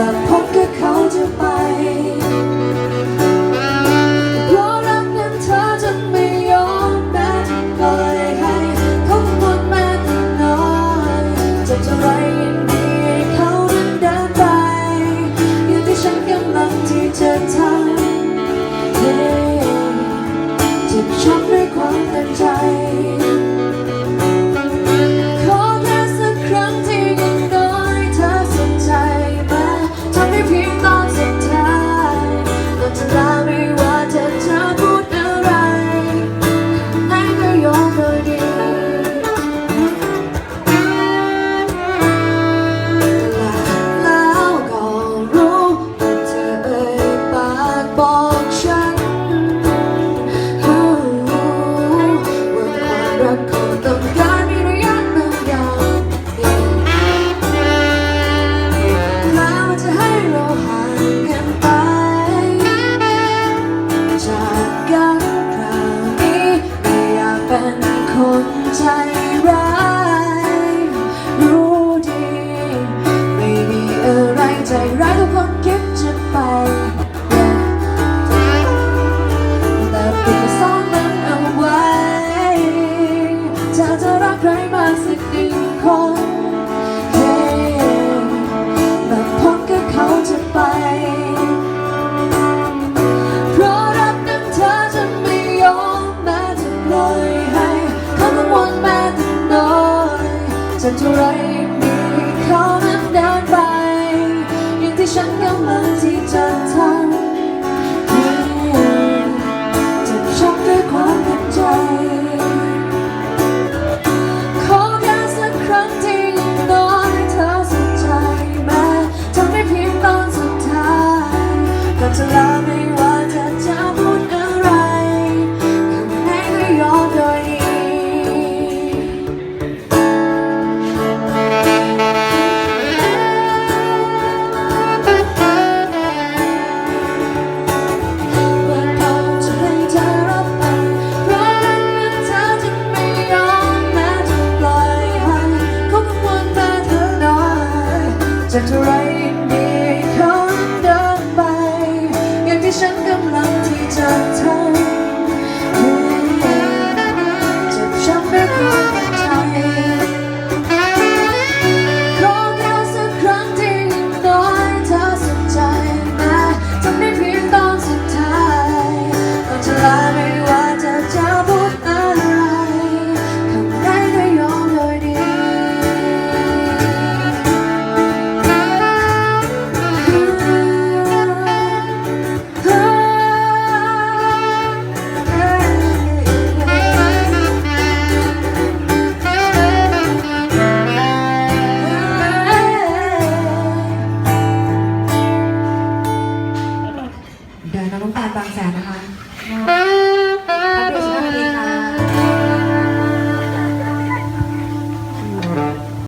และพบกับเขาจะไปรักนั้นเธอจะไม่ยอมแม้จะก็ได้ให้เขาหมแม้แต่น้อยจะจะไรนี้เขาเดินไปอยู่ที่ฉันกำลังที่จะทำ ใครมาสักหนึ่งคนแบบพบกัเขาจะไป เพราะรักนั้นเธอจะไม่ยอมแม้จะปล่อยให้เขากังวลแม้แต่น้อยจะเท่าไรมีเขา set right น้าตาลบางแสนนะคะ